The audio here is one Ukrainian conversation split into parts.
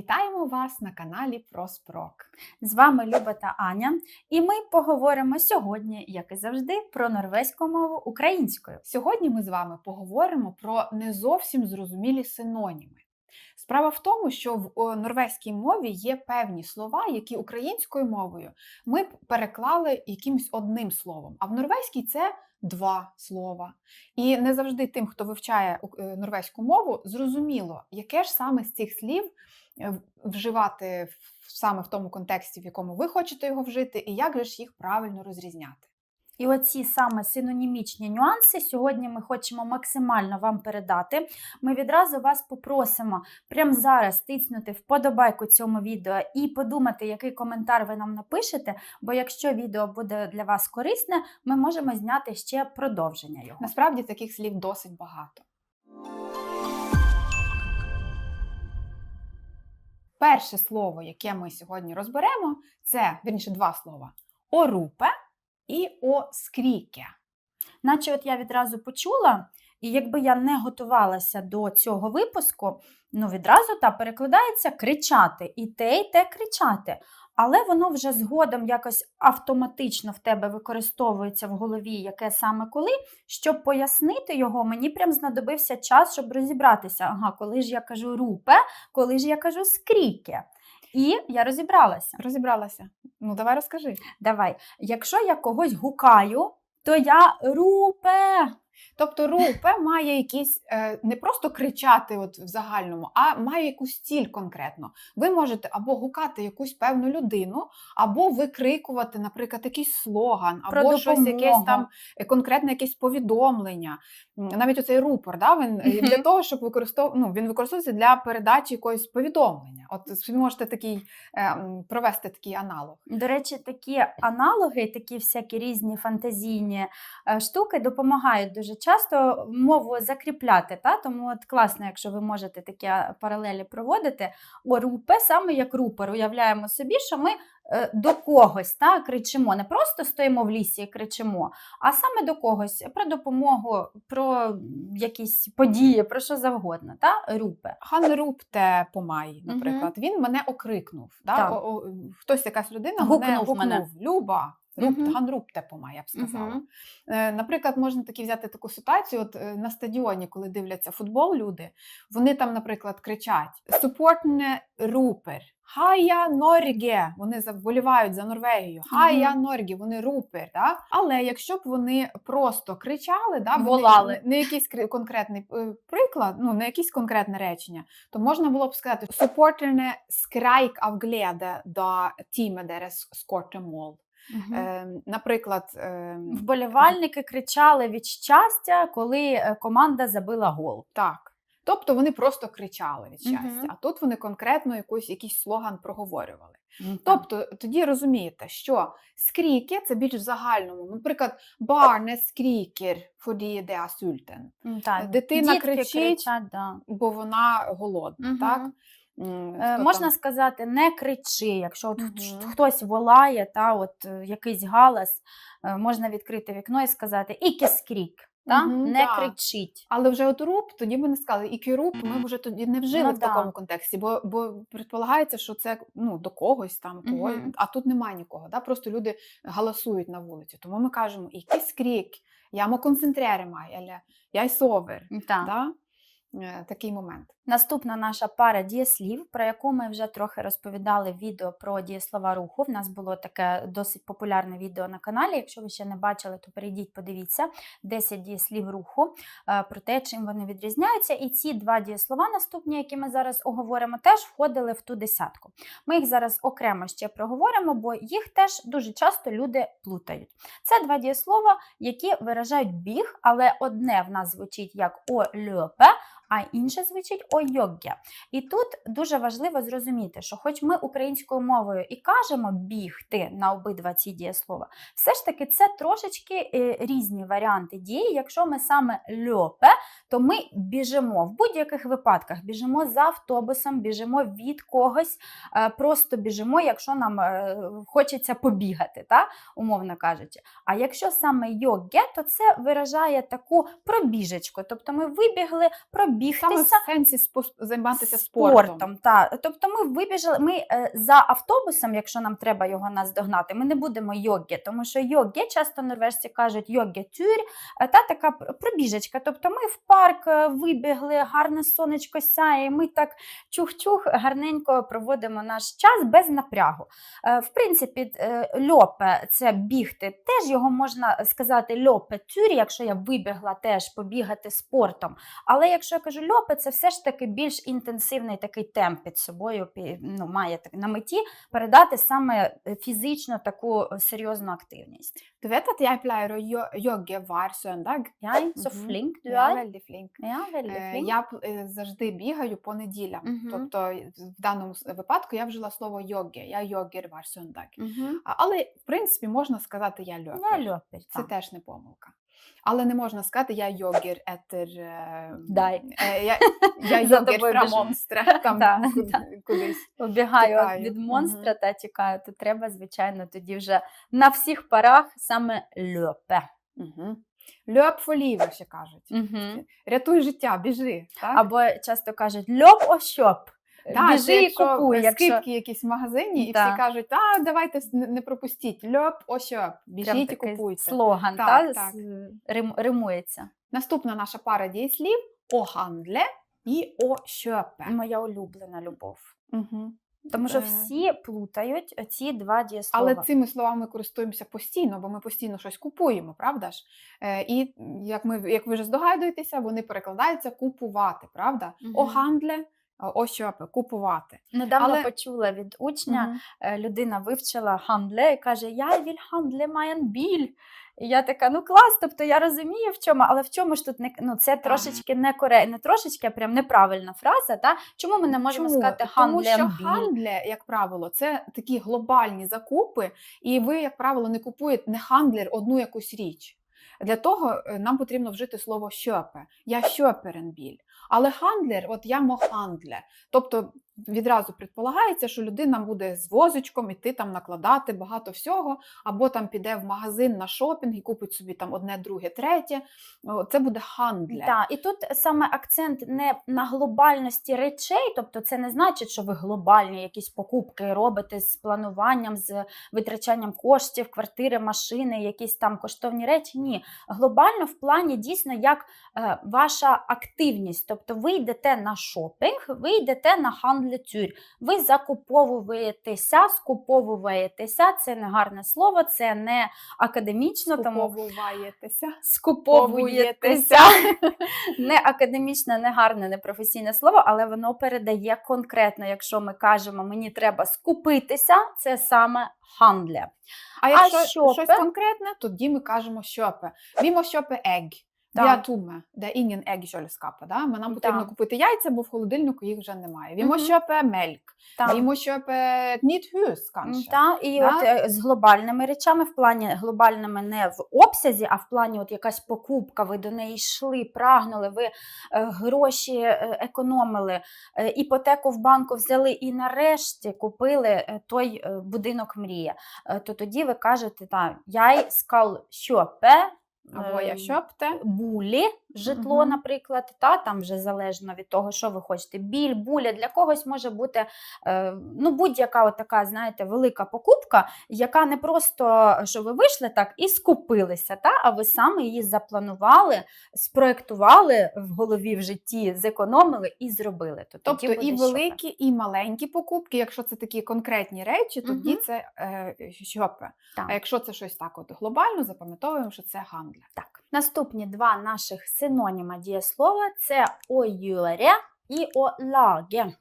Вітаємо вас на каналі Проспрок. З вами Люба та Аня, і ми поговоримо сьогодні, як і завжди, про норвезьку мову українською. Сьогодні ми з вами поговоримо про не зовсім зрозумілі синоніми. Справа в тому, що в норвезькій мові є певні слова, які українською мовою ми б переклали якимось одним словом, а в норвезькій це два слова. І не завжди тим, хто вивчає е, норвезьку мову, зрозуміло, яке ж саме з цих слів вживати саме в тому контексті, в якому ви хочете його вжити, і як же ж їх правильно розрізняти. І оці саме синонімічні нюанси сьогодні ми хочемо максимально вам передати. Ми відразу вас попросимо прямо зараз тиснути вподобайку цьому відео і подумати, який коментар ви нам напишете. Бо якщо відео буде для вас корисне, ми можемо зняти ще продовження його. Насправді таких слів досить багато. Перше слово, яке ми сьогодні розберемо, це вірніше два слова: орупе і оскріке. Наче от я відразу почула, і якби я не готувалася до цього випуску, ну відразу та перекладається кричати. І те, і те кричати. Але воно вже згодом якось автоматично в тебе використовується в голові, яке саме коли. Щоб пояснити його, мені прям знадобився час, щоб розібратися. Ага, коли ж я кажу рупе, коли ж я кажу скріке. І я розібралася. Розібралася. Ну, давай розкажи. Давай, якщо я когось гукаю, то я рупе. Тобто рупе має якісь е, не просто кричати от в загальному, а має якусь ціль конкретно. Ви можете або гукати якусь певну людину, або викрикувати, наприклад, якийсь слоган, Про або щось якесь там е, конкретне якесь повідомлення. Навіть оцей рупор, да, він е, для того, щоб використов... ну, він використовується для передачі якогось повідомлення. От собі можете такий провести такий аналог. До речі, такі аналоги, такі всякі різні фантазійні штуки допомагають дуже часто мову закріпляти. Та? Тому от класно, якщо ви можете такі паралелі проводити. О, рупе, саме як рупор, уявляємо собі, що ми е, до когось та, кричимо. Не просто стоїмо в лісі і кричимо, а саме до когось про допомогу, про якісь події, про що завгодно. Та? Рупе. Хан Рупте Помай, наприклад, він мене окрикнув. Так. О, о, хтось якась людина Гукнув мене гукнув. мене. Мгм. Хан Рупте Помай, я б сказала. Е, Наприклад, можна такі взяти таку ситуацію. От е, на стадіоні, коли дивляться футбол, люди, вони там, наприклад, кричать: Супортне рупер. Хая Норге, вони вболівають за Норвегію. Хая Норге, вони рупер. Да? Але якщо б вони просто кричали, да, Волали. не якийсь конкретний е, приклад, ну не якесь конкретне речення, то можна було б сказати Supporterne skrijk av glede da teamet deres Е, наприклад, е, Вболівальники кричали від щастя, коли е, команда забила гол. так. Тобто вони просто кричали від щастя, Мгм. а тут вони конкретно якийсь, якийсь слоган проговорювали. Тобто, Тобто тоді розумієте, що скріки це більш в загальному. Наприклад, барне скрікер det er sulten, дитина дітки кричить, кричать, да. бо вона голодна. Мгм. Так? Е, Можна там? сказати, не кричи. Якщо от Мгм. хтось волає, та от е, якийсь галас, е, можна відкрити вікно і сказати «Ікі скрік», та? Мгм, не так. кричіть. Але вже от руп, тоді ми не сказали, і кюруп ми вже тоді не вжили Ну в да. такому контексті, бо, бо предполагається, що це ну, до когось там, когось, Мгм. а тут немає нікого. Да? Просто люди галасують на вулиці. Тому ми кажемо, який скрік, я мо концентрери маю, я й совер. Так. Да? Е, Такий момент. Наступна наша пара дієслів, про яку ми вже трохи розповідали в відео про дієслова руху. В нас було таке досить популярне відео на каналі. Якщо ви ще не бачили, то перейдіть, подивіться 10 дієслів руху е, про те, чим вони відрізняються. І ці два дієслова наступні, які ми зараз оговоримо, теж входили в ту десятку. Ми їх зараз окремо ще проговоримо, бо їх теж дуже часто люди плутають. Це два дієслова, які виражають біг, але одне в нас звучить як о льопе, а інше звучить ойогге. І тут дуже важливо зрозуміти, що хоч ми українською мовою і кажемо бігти на обидва ці дієслова, все ж таки це трошечки е, різні варіанти дії. Якщо ми саме льопе, то ми біжимо в будь-яких випадках, біжимо за автобусом, біжимо від когось, е, просто біжимо, якщо нам е, хочеться побігати, та? умовно кажучи. А якщо саме йоге, то це виражає таку пробіжечку. Тобто ми вибігли, пробігли. Саме в сенсі спос- займатися спортом. Спортом, та. Тобто ми вибіжали, ми е, за автобусом, якщо нам треба його наздогнати, ми не будемо йоги, тому що йоги, часто норвежці кажуть йоги-тюр, е, та така пробіжечка. Тобто ми в парк е, вибігли, гарне сонечко сяє, ми так чух-чух гарненько проводимо наш час без напрягу. В принципі, льопе це бігти. Теж його можна сказати льопе тюрі, якщо я вибігла теж побігати спортом. Але якщо я кажу льопе, це все ж таки більш інтенсивний такий темп під собою ну, має так на меті передати саме е, фізично таку е, серйозну активність. Du vet at jeg pleier å jogge hver søndag. Я så flink du er er. veldig flink. Ja, veldig flink. Я е, завжди бігаю по неділям. Тобто в даному випадку я вжила слово йоги. Я йогер hver søndag. Але в принципі можна сказати я Я льопер. льопер. Це теж не помилка. Але не можна сказати я йогер етер. е, Дай. е, Я, я фра біжу. монстра. Там Да, куди- да. кудись. Обігаю Тікаю. від монстра та тікаю, то треба, звичайно, тоді вже на всіх парах саме льопе. Угу. Льоп фоліве ще кажуть. Угу. Рятуй життя, біжи. Так? Або часто кажуть льоп ощоп. Так, Біжи і якщо купуй. Якщо... скидки якісь в магазині, і Да. всі кажуть, а давайте не пропустіть. Льоп, ось Прям біжіть і купуйте. слоган, Так, та, так. рим, римується. Наступна наша пара дієслів о гандле і о щопе. Моя улюблена любов. Угу. Тому що Е. всі плутають ці два дієслова. Але цими словами користуємося постійно, бо ми постійно щось купуємо, правда ж? Е, і як ми як ви вже здогадуєтеся, вони перекладаються купувати, правда? О Мгм. Гандле, о щопе, купувати. Недавно але- почула від учня, Мгм. е, людина вивчила хандле і каже: Я віль хандле маєн біль. І я така, ну клас, тобто я розумію в чому, але в чому ж тут не ну це трошечки не коре, не трошечки, а прям неправильна фраза. Та? Чому ми не можемо Чому? сказати Тому що хандле, як правило, це такі глобальні закупи, і ви, як правило, не купуєте не хандлер одну якусь річ. Для того е, нам потрібно вжити слово щопе. Я щоперен біль. Але хандлер, от я мохандле. Тобто відразу предполагається, що людина буде з возичком іти там накладати багато всього, або там піде в магазин на шопінг і купить собі там одне, друге, третє. Це буде хандле. Так, і тут саме акцент не на глобальності речей, тобто це не значить, що ви глобальні якісь покупки робите з плануванням, з витрачанням коштів, квартири, машини, якісь там коштовні речі. Ні, глобально в плані дійсно як е, ваша активність. Тобто ви йдете на шопінг, ви йдете на хандлетюр, ви закуповуєтеся, скуповуєтеся. Це не гарне слово, це не академічно, тому скуповуєтеся. Не академічне, не гарне, не професійне слово, але воно передає конкретно, якщо ми кажемо, мені треба скупитися, це саме хандле. А якщо щопе? щось конкретне, тоді ми кажемо щопе. Вімо щопе ег. Так. Я туме, де ег капа. Да? Ми- Нам потрібно купити яйця, бо в холодильнику їх вже немає. Щопе мельк. Там. Вімо щопе ніт хюс, М, канше. Та, і Да? от е, з глобальними речами, в плані глобальними не в обсязі, а в плані от якась покупка, ви до неї йшли, прагнули, ви е, гроші е, економили, іпотеку в банку взяли і нарешті купили той будинок мрія. То тоді ви кажете, та, я скал щопе. Або я е, щопте. булі, житло, Мгм. наприклад, та там вже залежно від того, що ви хочете. Біль, буля для когось може бути е, ну, будь-яка от така, знаєте, велика покупка, яка не просто що ви вийшли так і скупилися, та, а ви саме її запланували, спроектували в голові в житті, зекономили і зробили. То Тобто і великі, і маленькі покупки. Якщо це такі конкретні речі, тоді Мгм. це е. Так. А якщо це щось так от глобально, запам'ятовуємо, що це гандля. Так, наступні два наших синоніма дієслова це ойюре і олаге.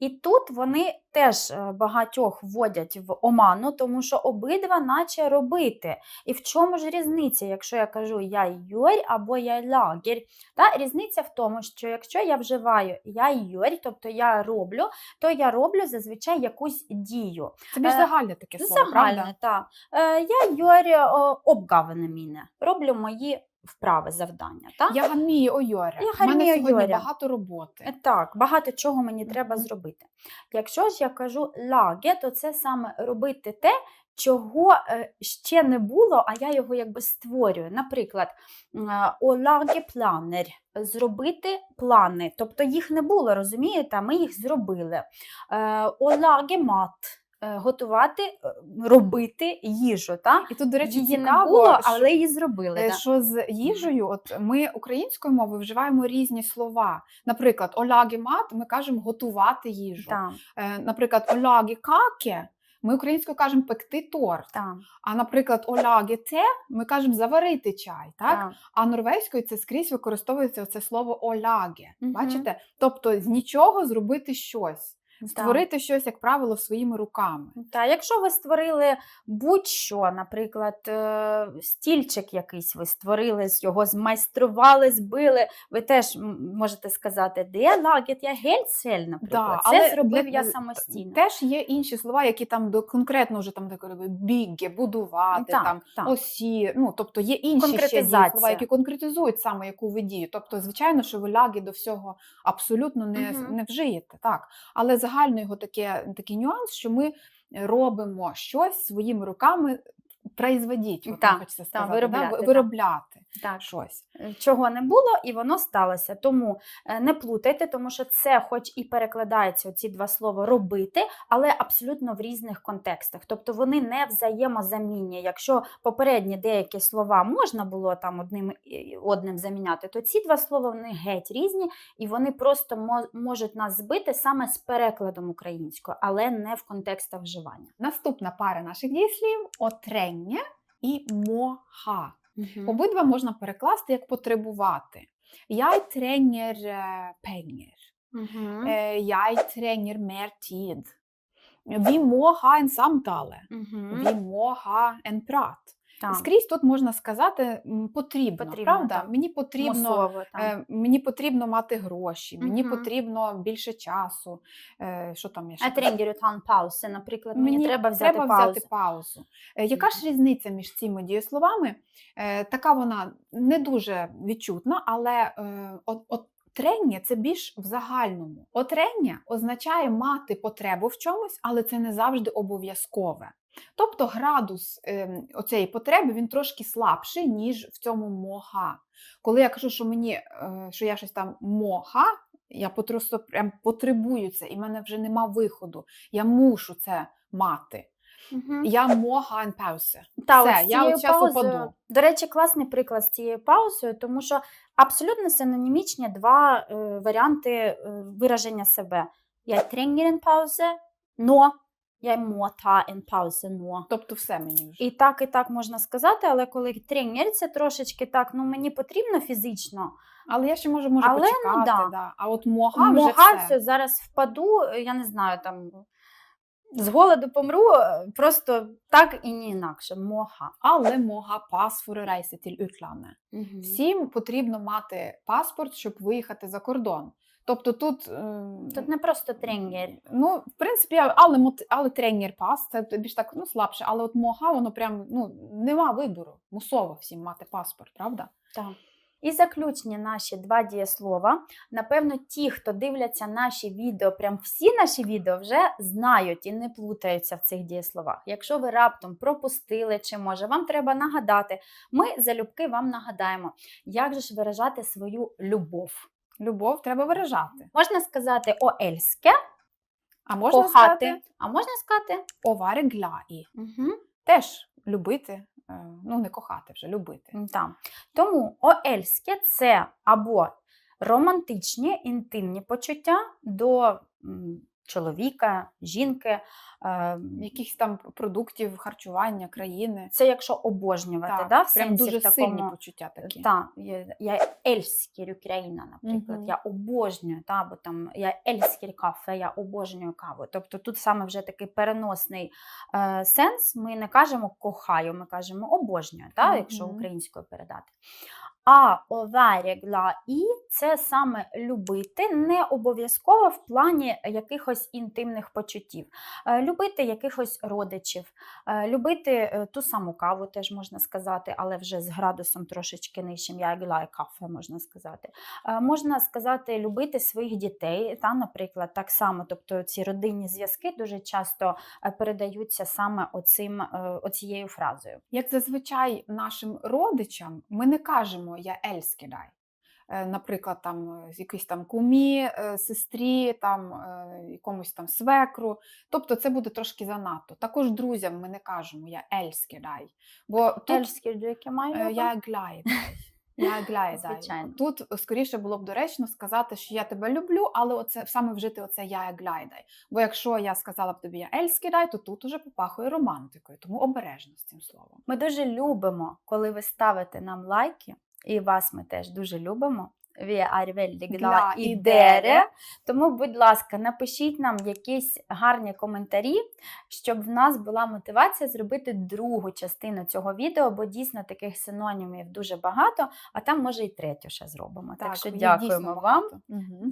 І тут вони теж е, багатьох вводять в оману, тому що обидва наче робити. І в чому ж різниця, якщо я кажу я юрь або я лагер? Та різниця в тому, що якщо я вживаю я юрь, тобто я роблю, то я роблю зазвичай якусь дію. Це більш Е, загальне таке слово, правда? Загальне, так. Е, я Йорі обгавини міне. Роблю мої вправи, завдання. Так? Я ганмію ойоре. Я У мене сьогодні ойоре. багато роботи. Е, Так, багато чого мені треба зробити. Якщо ж я кажу лаге, то це саме робити те, чого е, ще не було, а я його якби створюю. Наприклad, олаге планер зробити плани. Тобто їх не було, розумієте? а Ми їх зробили. Олаге мат готувати, е, робити їжу. Та? І тут, до речі, Її не було, що- але її зробили. Е. Що з їжею, от ми українською мовою вживаємо різні слова. Наприклад, олягі мат, ми кажемо готувати їжу. Та, Е, Наприклад, олягі каке, ми українською кажемо пекти торт. та, А наприклад, олягі те, ми кажемо заварити чай. Так? та. А норвезькою це скрізь використовується це слово оляге. Мгм. Бачите? Тобто з нічого зробити щось, Та. Створити щось, як правило, своїми руками. Та, якщо ви створили будь-що, наприклад, е, стільчик якийсь ви створили, його змайстрували, збили, ви теж можете сказати, де лагет я гельцель, наприклад. Це зробив для- я самостійно. Теж є інші слова, які там до конкретно вже там таке біге, будувати, Так, там так. осі. Ну тобто є інші ще слова, які конкретизують саме яку ви дію. Тобто, звичайно, що ви ляги до всього абсолютно не, Мгм. не вжиєте. Так, але загально його таке такий нюанс, що ми робимо щось своїми руками. Производіть, от Так, хочеться так, виробляти, да? виробляти Так. щось. Е, чого не було, і воно сталося. Тому е, не плутайте, тому що це, хоч і перекладається ці два слова робити, але абсолютно в різних контекстах. Тобто вони не взаємозамінні. Якщо попередні деякі слова можна було там одним одним заміняти, то ці два слова вони геть різні, і вони просто можуть нас збити саме з перекладом українською, але не в контекстах вживання. Наступна пара наших дієслів отрення і моха. Обидва можна перекласти як потребувати. Eh, penger. Мгм. Eh, Jeg trenger mer tid. Vi må ha en samtale. Vi må ha en prat. Так. Скрізь тут можна сказати потрібно, Потрібно, правда? так. Мені потрібно, Мусово, там. е, мені потрібно мати гроші, мені потрібно більше часу. Е, Що там я ще там паузи, наприклад, мені, Мені треба взяти треба паузу. взяти паузу. Е, Яка ж різниця між цими дієсловами? Е, Така вона не дуже відчутна, але е, от, от трення це більш в загальному. Отрення означає мати потребу в чомусь, але це не завжди обов'язкове. Тобто градус е, оцієї потреби він трошки слабший, ніж в цьому мога. Коли я кажу, що мені е, що я щось там мога, я просто прям потребую це, і в мене вже нема виходу. Я мушу це мати. Мгм. Я мога pause. Та, Все, от я паузою- упаду. До речі, класний приклад з цією паузою, тому що абсолютно синонімічні два е, варіанти е, вираження себе. Я en pause, но я må ta en pause nå. Тобто все мені вже. І так, і так можна сказати, але коли тренер, це трошечки так, ну мені потрібно фізично. Але я ще можу, можу Але, ну, да. да. А от мога вже Мога все. все, зараз впаду, я не знаю, там з голоду помру, просто так і не інакше. Мога. Але мога reise til utlandet. Всім потрібно мати паспорт, щоб виїхати за кордон. Тобто тут, ем, Тут не просто тренер. ну, в принципі, але, але тренер пас, це більш так ну, слабше, але от мога, воно прям ну, нема вибору. Мусово всім мати паспорт, правда? Так. І заключні наші два дієслова. Напевно, ті, хто дивляться наші відео, прям всі наші відео вже знають і не плутаються в цих дієсловах. Якщо ви раптом пропустили, чи може вам треба нагадати, ми залюбки вам нагадаємо, як же ж виражати свою любов. Любов треба виражати. Можна сказати оельське, А можна кохати, сказати а можна сказати овари гляї. угу. Теж любити, е, ну не кохати вже, любити. Так. Тому оельське це або романтичні інтимні почуття до чоловіка, жінки. е, Якихось там продуктів, харчування, країни. Це якщо обожнювати, Так, да, в прям сенсі дуже в такому, сильні почуття такі. Та, я, я ельскер Україна, наприклад. Мгм. Я обожнюю, та, або там я ельскер кафе, я обожнюю каву. Тобто тут саме вже такий переносний е, сенс. Ми не кажемо кохаю, ми кажемо обожнюю, та, якщо українською передати. А оварі гла і це саме любити, не обов'язково в плані якихось інтимних почуттів. Е, Любити якихось родичів, е, любити е, ту саму каву, теж можна сказати, але вже з градусом трошечки нижчим. Я гла кафе, можна сказати. Можна сказати, любити своїх дітей, та, наприклад, так само, тобто ці родинні зв'язки дуже часто передаються саме оцим, оцією фразою. Як зазвичай нашим родичам ми не кажемо я ельскідай. Е, Наприклад, там е, якійсь там кумі, е, сестрі, там е, якомусь там свекру. Тобто це буде трошки занадто. Також друзям ми не кажемо я ельскідай. Бо тут Ельський, до яке е, маю? я гляйдай. Я гляйдай. Тут скоріше було б доречно сказати, що я тебе люблю, але оце саме вжити оце я гляйдай. Бо якщо я сказала б тобі я ельскідай, то тут уже попахує романтикою, тому обережно з цим словом. Ми дуже любимо, коли ви ставите нам лайки, і вас ми теж дуже любимо. Vi er veldig glad i dere. Тому, будь ласка, напишіть нам якісь гарні коментарі, щоб в нас була мотивація зробити другу частину цього відео, бо дійсно таких синонімів дуже багато, а там може і третю ще зробимо. Так, що дякуємо вам.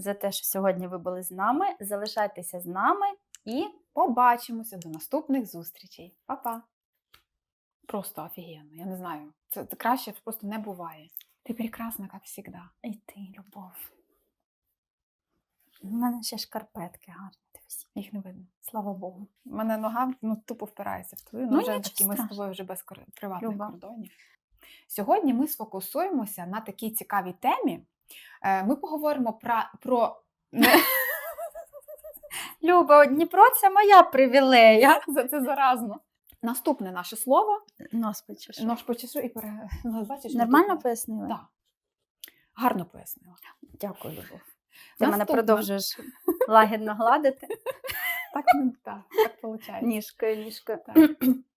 За те, що сьогодні ви були з нами. Залишайтеся з нами і Побачимося до наступних зустрічей. Па-па. Просто офігенно. Я не знаю. Це краще просто не буває. Ти прекрасна, як завжди. І ти, любов. У мене ще шкарпетки гарні. Дивись. Їх не видно. Слава Богу. У мене нога ну, тупо впирається в твою. Ну, Ну, вже такі ми з тобою вже без приватних Люба. кордонів. Сьогодні ми сфокусуємося на такій цікавій темі. Е, Ми поговоримо про, про Люба, Дніпро це моя привілея. це, це заразно. Наступне наше слово. Нос почешу. Нож почешу і пере... ну, бачиш, Нормально пояснила? Так. Гарно пояснила. Дякую, Любов. Ти мене продовжуєш лагідно гладити Так, ну, так, так виходить. ніжкою, ніжкою. Так.